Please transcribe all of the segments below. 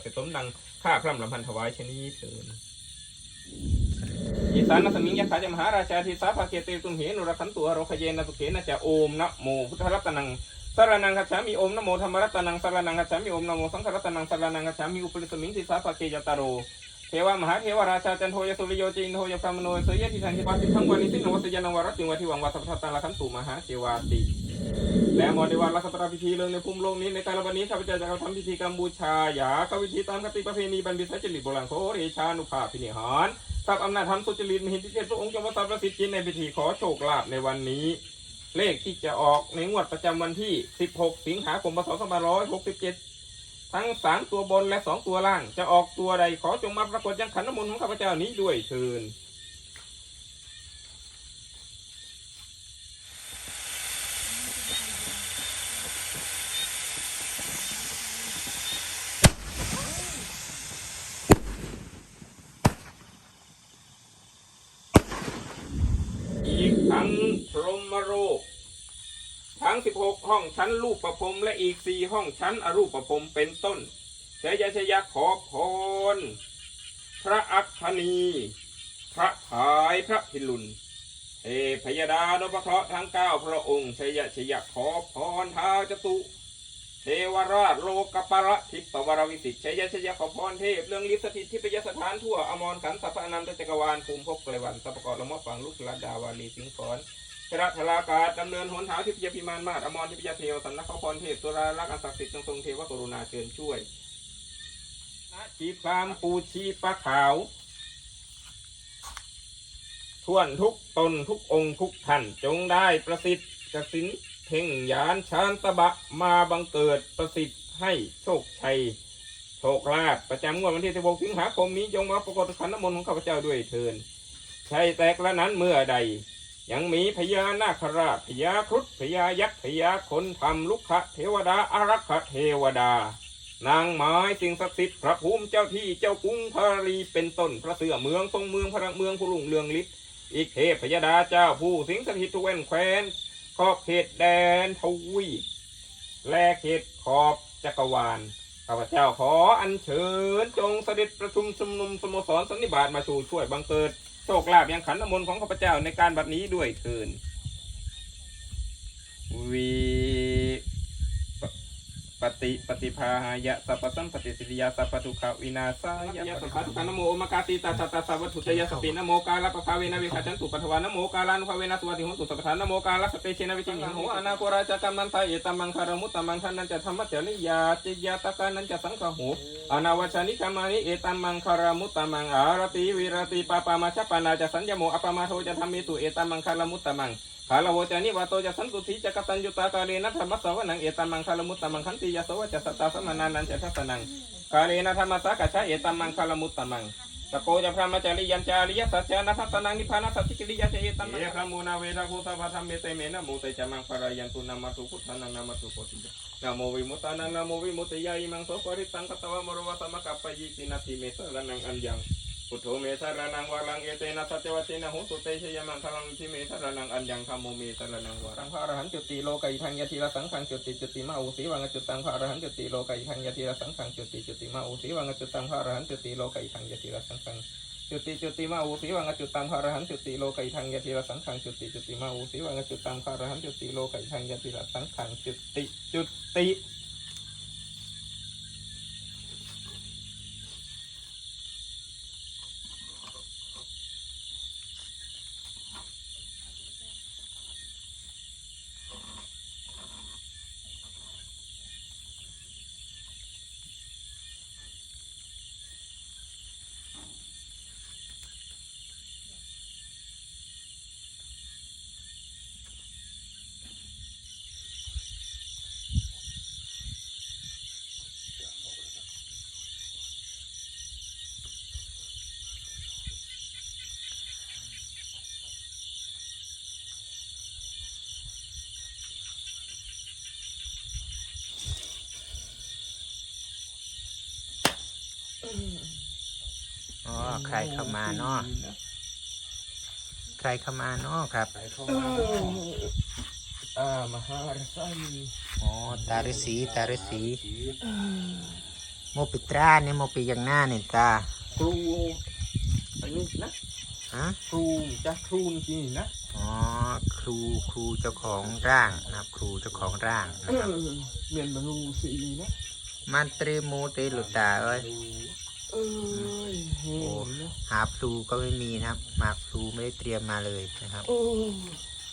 เสร็จสมดังข้าพร่ำลำพันถวายชนีเถินอีสานนสมิงยะขาจะมหาราชาทิสาภาเกเตตุมเหนุรขันตัวโรคเยนะสุเขนะจะโอมนะโมพุทธรัตนังสารนังคัจฉามิโอมนะโมธรรมรัตนังสารนังคัจฉามิโอมนะโมสังฆรัตนังสารนังคัจฉามิอุปริสมิงทิสาภาเกยตาโรเทวมหาเทวราชาจันโทยสุริโยจินโทยพรามโนเสยทิทันทิปัสสิทั้งวันนิสินวัสยานวรัตติวัติวังวัสสัพพตังละขันตุมหาเทวาติ และมอในวันรักษาพิธีเรื่องในภูมิโลกนี้ในการวันนี้ข้าพเจ้าจะทำพิธีกรรมบูชาหยาข้าวิธีตามคติประเพณีบรรพสัจจริตโบราณโคเรชานุภาพพินิหารทรัพย์อำนาจธรรมสุจริตมหิทธิเทพพระองค์จงประทานประสิทธิ์จินในพิธีขอโชคลาภในวันนี้ เลขที่จะออกในงวดประจำวันที่ 16 สิงหาคมพศ2567 ทั้งสามตัวบนและสองตัวล่าง จะออกตัวใดขอจงมาปรากฏยังขันน้ำมนต์ของข้าพเจ้านี้ด้วยเถิน อีกทั้งพรหมโรค ทั้ง 16 ห้ องชั้นรูปประพรมและอีก4ห้องชั้นอรูปประพรมเป็นต้นเชยชยะขอพร พระอัคคณีพระขายพระพิรุณเอพยดานพเคราะห์ทั้งเก้าพระองค์ชยชยะขอพรท้าวจตุเทวราชโลกปรทิปวรวิสิตชัยชยขอพรเทพเรื่องลิสถิตที่พยสถานทั่วอมรขันสัพพะนันตจักรวาลภูมิภพไกลวันสัพพกรละมะฝังลุกลาดาวาลีสิงห์สอน พระธรากาศดำเนินหนหาทิพยพิมานมาตอมรทิพยเทวสำนักข้าพรเทพตุลาลักษณ์อันศักดิ์สิทธิ์จงทรงเทวกรุณาเชิญช่วยนะจีพามปูชีปะขาวท่วนทุกตนทุกองค์ทุกท่านจงได้ประสิทธิ์กสินเพ่งยานชานตะบะมาบังเกิดประสิทธิ์ให้โชคชัยโชคลาภประจำงวดวันที่ 16 สิงหาคมนี้จงมาปรากฏขันน้ำมนต์ของข้าพเจ้าด้วยเถินใช่แตกละนั้นเมื่อใด ยังมีพญานาคราชพญาครุฑพญายักษ์พญาคนทำลุกขะเทวดาอารักขะเทวดา นางไม้สิ่งศักดิ์สิทธิ์พระภูมิเจ้าที่เจ้ากรุงพารีเป็นต้นพระเสือเมืองทรงเมืองพระเมืองผู้ลุงเรืองฤทธิ์อีกเทพพยดาเจ้าผู้สิงสถิตทุกแว่นแคว้นขอบเขตแดนทวีและเขตขอบจักรวาลข้าพเจ้าขออัญเชิญจงเสด็จประชุมชุมนุมสโมสรสันนิบาตมาสู่ช่วยบังเกิด คลาภยังขันน้ำมนต์ของข้าพเจ้าในการบัดนี้ด้วยเถินวี ปฏิปฏิภาหายะสัพพสัมปติสิริยาสัพพทุกขวินาศายะสัพพทุกขานโมโอมกาติตาตาตาสัพพทุตยสปินะโมกาลปะภาเวนะวิขาจันตุปัทวานโมกาลานุภาเวนะสวัสดิหุนตุสัพพทานโมกาลสเปเชนะวิจิมิหังโหอนาโคราชกัมมันทาเอตัมังคารมุตตัมังคันนันจะธรรมะเจริยาจิยาตกานันจะสังฆโหอนาวชานิกามานิเอตัมังคารมุตตมังอารติวิรติปาปามาชปานาจะสัญญโมอปมาโทจะธรรมิตุเอตัมังคารมุตตมัง คาลโวจานิวาโตจะสันตุทิจะกตัญญุตากาเลนะธรรมสวนังเอตัมมังคารมุตตมังขันติยโสวจะสัตาสมานานันจะทัสนังกาเลนะธรรมสากชะเอตัมมังคารมุตตมังสโกจะพระมจาริยัญจาริยสัจจานัทสนังนิพานัสสติกิริยเจเอตัมเอพระมูนาเวราภูตภะธรรมเมเตเมนะโมเตจะมังปรายันตุนามาตุพุทธานังนามาตุโพธิยะนะโมวิมุตตานังนะโมวิมุตติยาอิมังโสปริตังกตวะมรวะสมกัปปะยิตินาทิเมสรนังอัญญัง พุทโธเมสรนังวารังเอเตนะสัจวัตเตนะหุตุเตชยมังคลังทิเมสรนังอัญญังธรรมโมเมสรนังวารังพระอรหันต์จุติโลกัยทังยะทีละสังขังจุติจุติมาอุสีวังจุตังพระอรหันต์จุติโลกัยทังยะทีละสังขังจุติจุติมาอุสีวังจุตังพระอรหันต์จุติโลกัยทังยะทีละสังขังจุติจุติมาอุสีวังจุตังพระอรหันต์จุติโลกัยทังยะทีละสังขังจุติจุติมาอุสีวังจุตังพระอรหันต์จุติโลกัยทังยะทีละสังขังจุติจุติ อ๋อ ใครเข้ามาเนาะใครเข้ามาเนาะครับอ่ามหาราชัยอ๋อตาฤาษีตาฤาษีโมปิตราเนี่ยโมปิยังหน้าเนี่ยตาครูอันนี้นะฮะครูจ้ะครูจริงๆนะอ๋อครูครูเจ้าของร่างนะครับ ครูเจ้าของร่างเอนะครับอเมียนบรรลุสีนะมันเตรีโมเตลุตาเอ้ย เอ้ยเฮ้ยนะหาพลูก็ไม่มีนะครับ หมากพลูไม่ได้เตรียมมาเลยนะครับ โอ้ย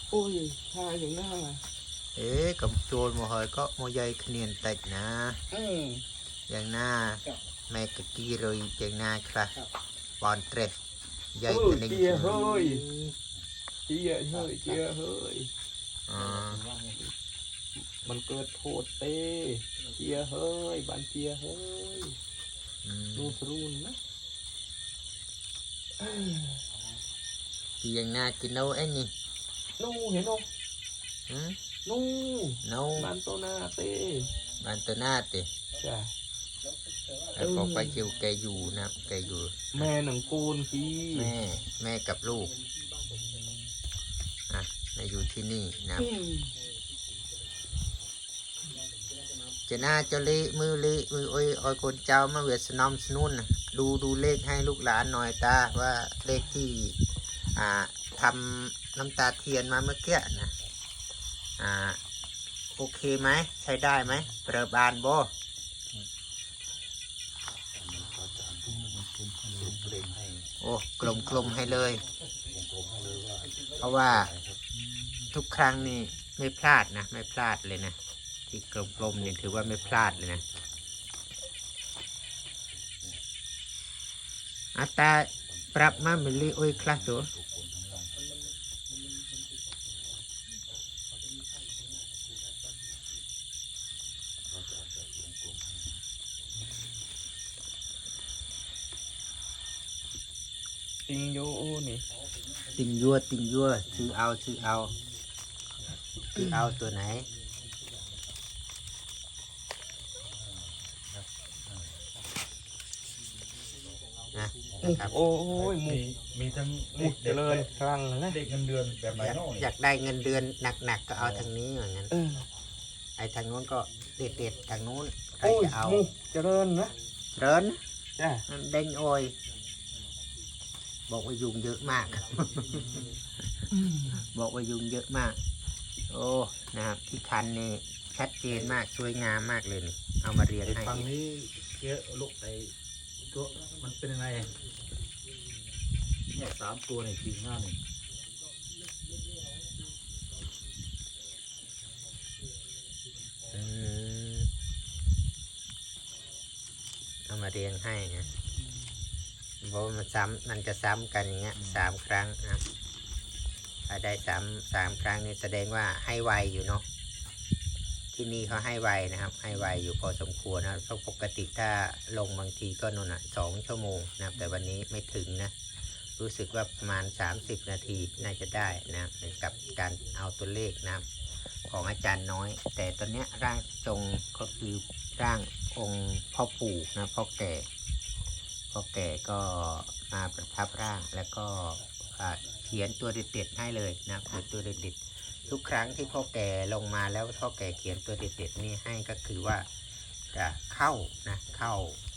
โอ้ยทาอย่างหน้าเอ๊ะกับโจรโมเฮยก็โมยายคะเนียนติดนะอืมอย่างหน้าครับแม่กะกี้เลยอย่างหน้าคลาครับบอลเตรสยายเออคะเนียนเจียเฮ้ยเจียเฮ้ยเจียเฮ้ยอ๋อมันเกิดโทษเต้เจียเฮ้ยบันเจียเฮ้ย อืมนูสรุนนะเอ้ยที่อย่างหน้ากินเอาไอ้นี่นูเห็นโอหืมนูเนาบันโตนาเต้บ้านตัวหน้าติจ้ะแล้วบอกไปคิวแกอยู่นะครับแกอยู่ แม่หนังโกนกี้แม่ แม่กับลูกอะมาอยู่ที่นี่นะครับอืม จะน่าจะเละมือเละมือโอ้ยโอ้ยคนเจ้ามาเวียดสนอมสนุนน่ะดูดูเลขให้ลูกหลานหน่อยตาว่าเลขที่อ่าทำน้ำตาเทียนมาเมื่อกี้นะอ่าโอเคไหมใช้ได้ไหมเปิดบานโบโอ้กลมกลมให้เลย เพราะว่าทุกครั้งนี่ไม่พลาดนะ ไม่พลาดเลยนะ ที่กลมๆเนี่ยถือว่าไม่พลาดเลยนะอาตาปรับมามิลลิโอ้ยคลาสตัวติงโยนี่ติงยัวติงยัวซื้อเอาซื้อเอาซื้อเอาตัวไหน นะนะครับโอ้ยหมุมีมีทั้งหมุดเจริญครั้งนะ เด็กเงินเดือนแบบไหนอยากเนาะอยากได้เงินเดือนหนักๆก็เอาทางนี้เหมือนกันเออไอ้ทางนู้นก็เด็ดๆทางนู้นใครโอ้ยจะเอาหมุเจริญนะเรินจ้ะมันเด้งโอยบอกว่ายุงเยอะมาก บอกว่ายุงเยอะมาก โอ้นะครับที่คันนี่ชัดเจนมากสวยงามมากเลยนี่เอามาเรียงไอ้ให้ ฝั่งนี้เยอะลูกไอ้ ตัวมันเป็นยังไงเนี่ยสามตัวเนี่ยจริงมากเนี่ยอืมเอามาเรียงให้นะเพราะว่ามันซ้ำมันจะซ้ำกันอย่างเงี้ยสามครั้งนะครับถ้าได้สามสามครั้งนี่แสดงว่าให้ไวอยู่เนาะ ที่นี่เขาให้ไวนะครับ ให้ไวอยู่พอสมควรนะเพราะปกติถ้าลงบางทีก็นนอะสองชั่วโมงนะครับ แต่วันนี้ไม่ถึงนะ รู้สึกว่าประมาณ 30 นาทีน่าจะได้นะกับการเอาตัวเลขนะของอาจารย์น้อย แต่ตอนเนี้ยร่างทรงก็คือร่างองค์พ่อปู่นะพ่อแก่พ่อแก่ก็มาประทับร่างแล้วก็อ่าเขียนตัวเด็ดๆให้เลยนะเขียนตัวเด็ดๆ ทุกครั้งที่พ่อแก่ลงมาแล้วพ่อแก่เขียนตัวเด็ดๆนี่ให้ก็คือว่าจะเข้านะเข้า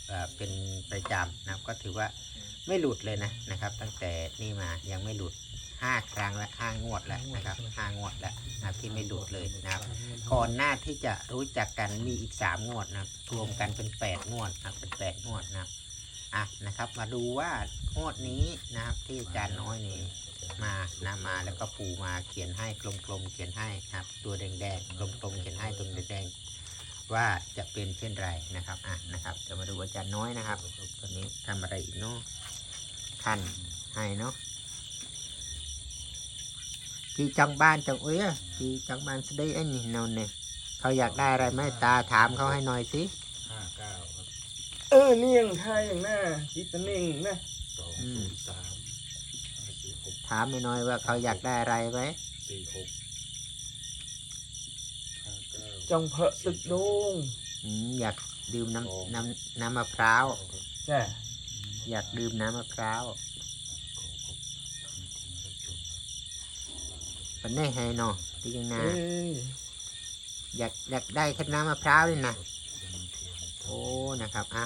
เอ่อเป็นประจำนะก็ถือว่าไม่หลุดเลยนะนะครับ ตั้งแต่นี่มายังไม่หลุดห้าครั้งและห้างวดแล้วนะครับห้างวดแล้วนะครับที่ไม่หลุดเลยนะครับก่อนหน้าที่จะรู้จักกันมีอีกสามงวดนะครับรวมกันเป็นแปดงวดนะครับเป็นแปดงวดนะครับอะนะครับ มาดูว่างวดนี้นะครับที่อาจารย์น้อยนี่ มานามาแล้วก็ปูมาเขียนให้กลมๆเขียนให้นะครับ ตัวแดงๆกลมๆเขียนให้ตัวแดงๆว่าจะเป็นเช่นไรนะครับอะนะครับจะมาดูอาจารย์น้อยนะครับตอนนี้ทำอะไรอีกเนาะขั้นให้เนาะ chị trong ban trong úy á chị trong ban sẽ đi anh nhìn nào nè เขาอยากได้อะไรไหมตาถามเขาให้หน่อยสิห้าเก้าครับเออเนียงไทยอย่างหน้าจิตนิ่งนะสองอืมสามห้าสี่หก ถามให้หน่อยว่าเขาอยากได้อะไรไหมสี่หกห้าเก้าจงเพอะตึกโดงอืมอยากดื่มน้ำน้ำน้ำมะพร้าว จ้ะอยากดื่มน้ำมะพร้าววันนี้ให้เนาะที่ยังนาเอ้ยอยากอยากได้แค่น้ำมะพร้าวนี่นะโอ้นะครับอะ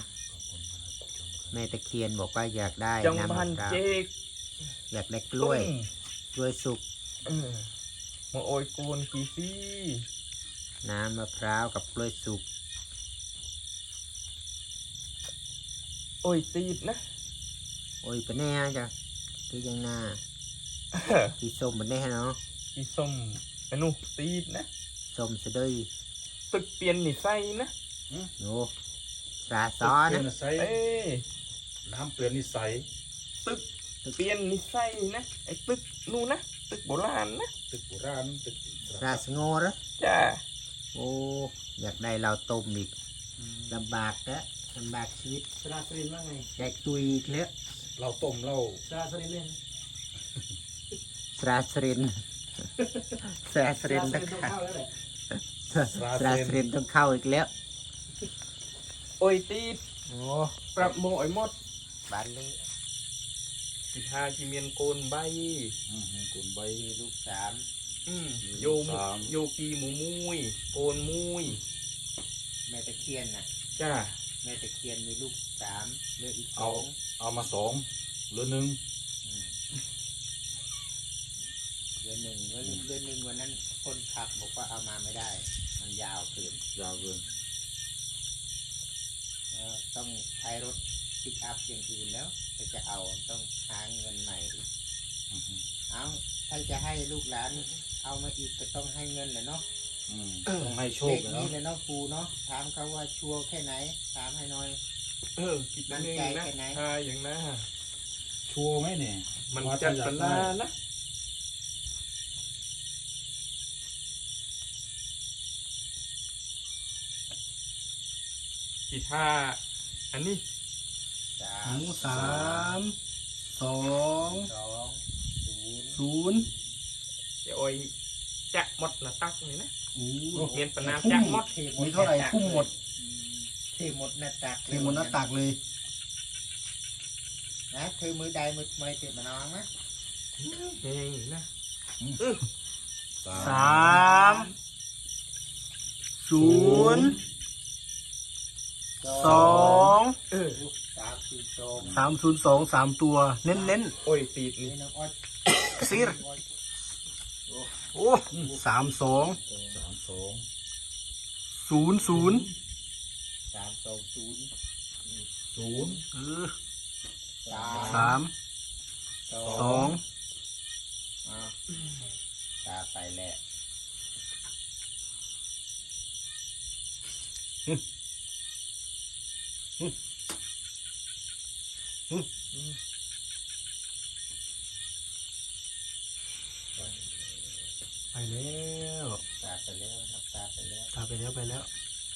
แม่ตะเคียนบอกว่าอยากได้จังน้ำบัมะนพร้าวเจก อยากได้กล้วย กล้วยสุก เออมาโอยโกนกี่ซี่น้ำมะพร้าวกับกล้วยสุก โอ้ยตีดนะโอ้ยเป็นแน่จ้ะคือยังหน้าที่ส้มเป็นแน่เนาะอีส้มอนุตีดนะส้มสะดุยตึกเปลี่ยนนิสัยนะโอ้ปลาซ้อนเปลี่ยนะนใส่เอ้ยน้ำเปลี่ยนนิสัยตึก เปลี่ยนนิสัยนะไอ้ตึกนู่นนะตึกโบราณนะตึกโบราณตึกปลาสงอเหรอจ้าโอ้อยากได้เราต้มอีกลำบากนะลำบากชีวิตสระสรินว่าไงอยากตุยอีกแล้วเราต้มเราสระสรินเล่นสราสรินสราสรินต้องต้องเข้าเข้าแล้วแหละสราสรินต้องเข้าอีกแล้วโอ้ยตีดโอ้ปรับโมไอ้หมดบานนี้ สิทาจิเมียนโกนใบ อืมกุนใบลูกสาม อืมโยมสาม โยกีหมูมุยโกนมุยแม่ตะเคียนน่ะ จ้า แม่ตะเคียนมีลูกสามเหลืออีกสเอาองเอามาสองเหลือหนึ่งเหลือหนึ่งเหลือหนึ่งเหลือหนึ่งวันนั้นคนขับบอกว่าเอามาไม่ได้ มันยาวเกินยาวเกินเอ่อต้องใช้รถ ปิกอัพอย่างอื่นแล้วถ้าจะเอาต้องหาเงินใหม่อีกอืมเอาถ้าจะให้ลูกหลานเอามาอีกก็ต้องให้เงินแหละเนาะอืมต้องให้โชเลคขเลยนี้เนาะเลยเนาะครูเนาะถามเขาว่าชัวร์แค่ไหน ถามให้หน่อยเออคิดนั่นเองมั่นใจนะแค่ไหนทาอย่างนะชัวร์ไหมเนี่ย มันว่าจัดถ้าอยากสันได้ดานะกีทาอันนี้สา หมมูสามสองสองศูนย์ศูนย์เดี๋ยวโอ้ยจะหมดหนะตักนี่นะโอ้เมียนปนามจะหมดเทมีเท่าไหร่คุ้มหมดเทหมดหน้าตักเทหมดหน้าตักเลยนะคือมือใดมือไม่ติดมานองนะเฮ้ยนะสาสามศูนย์ สองเออสามสี่สองสามศูนย์สองสามตัว เน้นเน้นโอ้ยตีดนี่นี่น้องออดๆซีรโอ้สามสองสามสองศูนย์ศูนย์สามสองศูนย์ศูนย์เออสามสามสสอองงอ่าตาไปแล้ว ไปแล้วตาไปแล้วครับตาไปแล้วตาไปแล้วไปแล้ว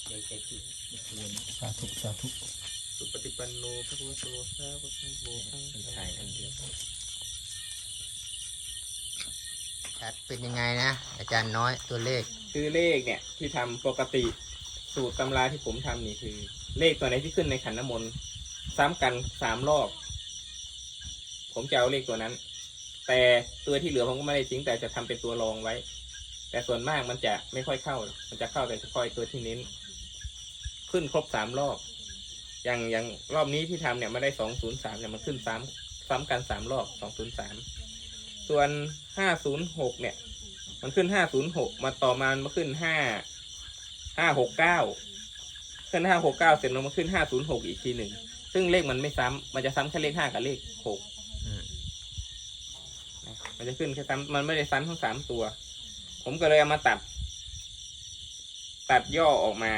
เดี๋ยวจะกินเรียนสาธุสาธุสุปฏิปันโนพระพุทธโธสาวกสังโฆทั้งเป็นไทยอันเดียวชัดเป็นยังไงนะ อาจารย์น้อยตัวเลข คือเลขเนี่ยที่ทำปกติ สูตรตำราที่ผมทำนี่คือ เลขตัวไหนที่ขึ้นในขันน้ำมนต์ซ้ำกันสามรอบ ผมจะเอาเลขตัวนั้น แต่ตัวที่เหลือผมก็ไม่ได้ทิ้งแต่จะทำเป็นตัวรองไว้ แต่ส่วนมากมันจะไม่ค่อยเข้า มันจะเข้าแต่เฉพาะไอ้ตัวที่เน้น ขึ้นครบสามรอบ อย่างอย่างรอบนี้ที่ทำเนี่ยไม่ได้สองศูนย์สามเนี่ยมันขึ้นซ้ำซ้ำกันสามรอบสองศูนย์สามส่วนห้าศูนย์หกเนี่ย มันขึ้นห้าศูนย์หกมาต่อมามันขึ้นห้า ห้าหกเก้าขึ้นห้าหกเก้าเสร็จแล้วมาขึ้นห้าศูนย์หกอีกทีหนึ่ง ซึ่งเลขมันไม่ซ้ำมันจะซ้ำแค่เลขห้ากับเลขหกอืม นะมันจะขึ้นแค่ซ้ำมันไม่ได้ซ้ำทั้งสามตัว ผมก็เลยเอามาตัด ตัดย่อออกมา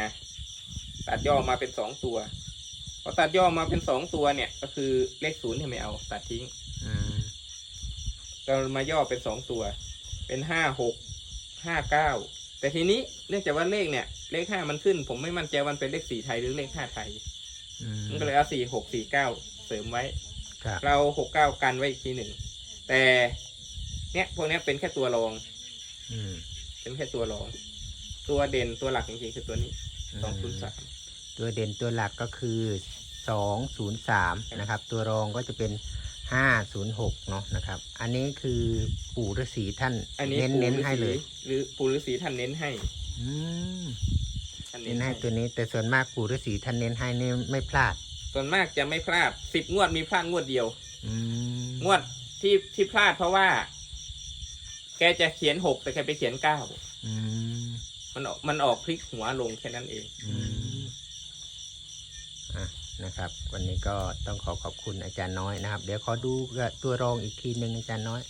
ตัดย่อมาเป็นสองตัวพอตัดย่อมาเป็นสองตัวเนี่ย ก็คือเลขศูนย์ที่ไม่เอา ตัดทิ้ง อืมก็มาย่อเป็นสองตัว เป็นห้าหกห้าเก้าแต่ทีนี้เนื่องจากว่าเลขเนี่ย เลขห้ามันขึ้น ผมไม่มั่นใจว่ามันเป็นเลขสี่ไทยหรือเลขห้าไทยอืมมันก็เลยเอาสี่หกสี่เก้าเสริมไว้ครับเราหกเก้ากันไว้อีกทีหนึ่ง แต่เนี่ยพวกเนี้ยเป็นแค่ตัวรองอืมเป็นแค่ตัวรอง ตัวเด่นตัวหลักจริงๆคือตัวนี้สองศูนย์สามตัวเด่นตัวหลักก็คือสองศูนย์สามนะครับ ตัวรองก็จะเป็นห้าศูนย์หกเนาะนะครับ อันนี้คือปู่ฤาษีท่านอันนี้เน้นปู่เน้นฤาให้ษีเลย หรือปู่ฤาษีท่านเน้นให้อืม ท่านเน้นให้ตัวนี้ แต่ส่วนมากปู่ฤาษีท่านเน้นให้นี่ไม่พลาด ส่วนมากจะไม่พลาดสิบงวดมีพลาดงวดเดียว อืมงวดที่ที่พลาดเพราะว่า แกจะเขียนหกแต่แกไปเขียนเก้าอืมมันออกมันออกพลิกหัวลงแค่นั้นเอง อืมอะนะครับ วันนี้ก็ต้องขอขอบคุณอาจารย์น้อยนะครับ เดี๋ยวขอดูตัวรองอีกทีหนึ่งอาจารย์น้อย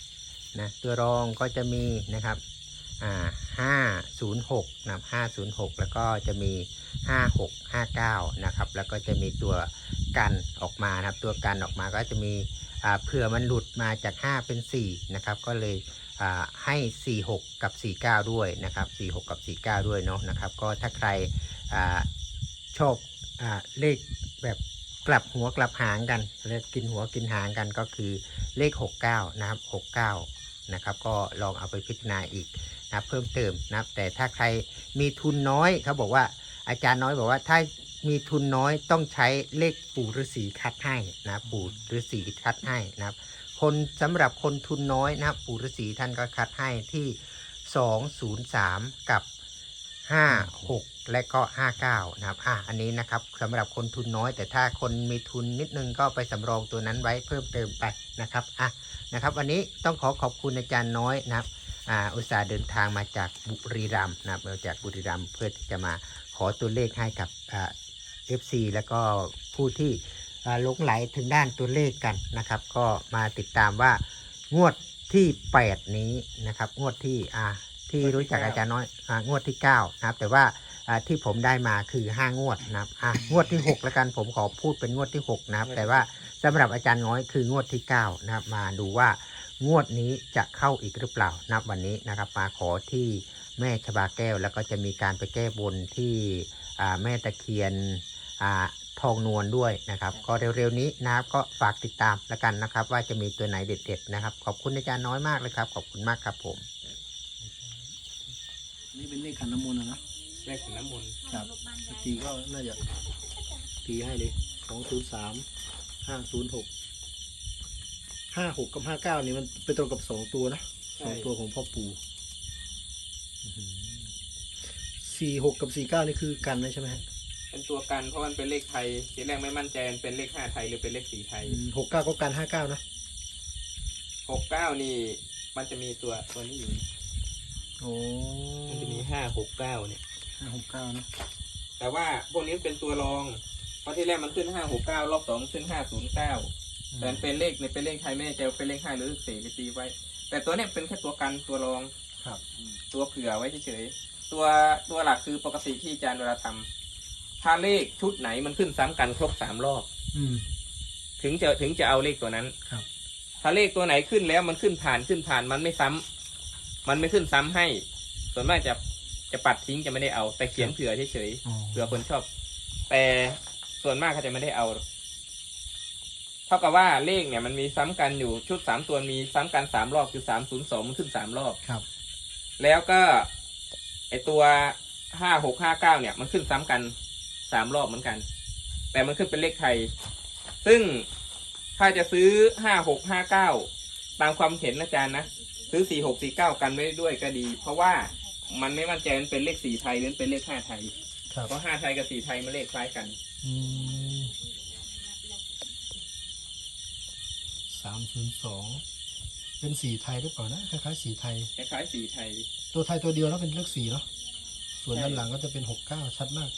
นะตัวรองก็จะมีนะครับ อ่าห้าศูนย์หกนะครับห้าศูนย์หกแล้วก็จะมีห้าหกห้าเก้านะครับ แล้วก็จะมีตัวกันออกมานะครับ ตัวกันออกมาก็จะมีอ่าเผื่อมันหลุดมาจาก5เป็น4นะครับ ก็เลยอ่าให้ 46 กับ 49 ด้วยนะครับ 46 กับ 49 ด้วยเนาะนะครับ ก็ถ้าใครอ่าชอบอาเลขแบบกลับหัวกลับหางกันเรียกกินหัวกินหางกันก็คือเลข 69 นะครับ 69 นะครับ ก็ลองเอาไปพิจารณาอีก นะเพิ่มเติมนะแต่ถ้าใครมีทุนน้อยเขาบอกว่าอาจารย์น้อยบอกว่าถ้ามีทุนน้อยต้องใช้เลขปู่ฤาษีคัดให้นะปู่ฤาษีคัดให้นะครับ คนสำหรับคนทุนน้อยนะปู่ฤาษีท่านก็คัดให้ที่ 203 กับ 56 และก็ 59 นะครับอะอันนี้นะครับสำหรับคนทุนน้อย แต่ถ้าคนมีทุนนิดนึงก็ไปสำรองตัวนั้นไว้เพิ่มเติมไปนะครับอะนะครับ วันนี้ต้องขอขอบคุณอาจารย์น้อยนะครับ อ่าอุตส่าห์เดินทางมาจากบุรีรัมย์นะครับมาจากบุรีรัมย์เพื่อที่จะมาขอตัวเลขให้กับเอ่า FC แล้วก็ผู้ที่หลงไหลถึงด้านตัวเลขกันนะครับ ก็มาติดตามว่างวดที่ 8 นี้นะครับ งวดที่อ่าที่รู้จักอาจารย์น้อยองวดที่ 9 นะครับ แต่ว่าที่ผมได้มาคือ 5 งวดนะครับงวดที่ 6 แล้วกันผมขอพูดเป็นงวดที่ 6 นะครับ แต่ว่าสำหรับอาจารย์น้อยคืองวดที่ 9 นะครับ มาดูว่า งวดนี้จะเข้าอีกหรือเปล่านับวันนี้นะครับมาขอที่แม่ชบาแก้ว แล้วก็จะมีการไปแก้บนที่อ่าแม่ตะเคียนอ่าทองนวลด้วยนะครับ ก็เร็วๆนี้นะครับก็ฝากติดตามแล้วกันนะครับ ว่าจะมีตัวไหนเด็ดๆนะครับ ขอบคุณอาจารย์น้อยมากเลยครับ ขอบคุณมากครับผม นี่เป็นเลขขันน้ำมนต์นะนะเลขขันน้ำมนต์ครับตีก็น่าจะตีให้เลยสองศูนย์สามห้าศูนย์หก ห้าหกกับห้าเก้านี่มันไปตรงกับสองตัวนะสองตัวของพ่อปู่สี่หกกับสี่เก้านี่คือกันไว้ใช่ไหมฮะเป็นตัวกันเพราะมันเป็นเลขไทยทีแรกไม่มั่นใจมันเป็นเลขห้าไทยหรือเป็นเลขสี่ไทยหกเก้าก็กันห้าเก้านะหกเก้านี่ มันจะมีตัวตัวนี้อยู่โอ้มันจะมีห้าหกเก้าเนี่ยห้าหกเก้านะแต่ว่าพวกนี้เป็นตัวรองเพราะที่แรกมันขึ้นห้าหกเก้ารอบสองขึ้นห้าศูนย์เก้า แต่มันเป็นเลขในเป็นเลขไทยไม่แน่ใจว่าเป็นเลขห้าหรือเลขสี่ไปตีไว้ แต่ตัวเนี้ยเป็นแค่ตัวกันตัวรอง ครับ ตัวเผื่อไว้เฉยๆ ตัวตัวหลักคือปกติที่อาจารย์เวลาทำถ้าเลขชุดไหนมันขึ้นซ้ำกันครบสามรอบ อืม ถึงจะถึงจะเอาเลขตัวนั้น ครับ ถ้าเลขตัวไหนขึ้นแล้วมันขึ้นผ่านขึ้นผ่านมันไม่ซ้ำมันไม่ขึ้นซ้ำให้ ส่วนมากจะจะปัดทิ้งจะไม่ได้เอา แต่เขียนเผื่อเฉยอ๋อ ๆเผื่อคนชอบ แต่ส่วนมากเขาจะไม่ได้เอาหรอกเท่ากับว่าเลขเนี่ยมันมีซ้ำกันอยู่ชุดสามตัวมีซ้ำกันสามรอบคือสามศูนย์สองมันขึ้นสามรอบครับ แล้วก็ไอตัวห้าหกห้าเก้าเนี่ยมันขึ้นซ้ำกันสามรอบเหมือนกัน แต่มันขึ้นเป็นเลขไทย ซึ่งถ้าจะซื้อห้าหกห้าเก้าตามความเห็นอาจารย์นะ ซื้อสี่หกสี่เก้ากันไว้ด้วยก็ดี เพราะว่ามันไม่มั่นใจมันเป็นเลขสี่ไทยหรือเป็นเลขห้าไทยครับเพราะห้าไทยกับสี่ไทยมันเลขคล้ายกัน อื สามศูนย์สองเป็นสีไทยหรือเปล่านะคล้ายๆสีไทย คล้ายๆสี่ไทย ตัวไทยตัวเดียวแล้วเป็นเลขสี่เนาะส่วนใช่ ด้านหลังก็จะเป็นหกเก้าชัดมาก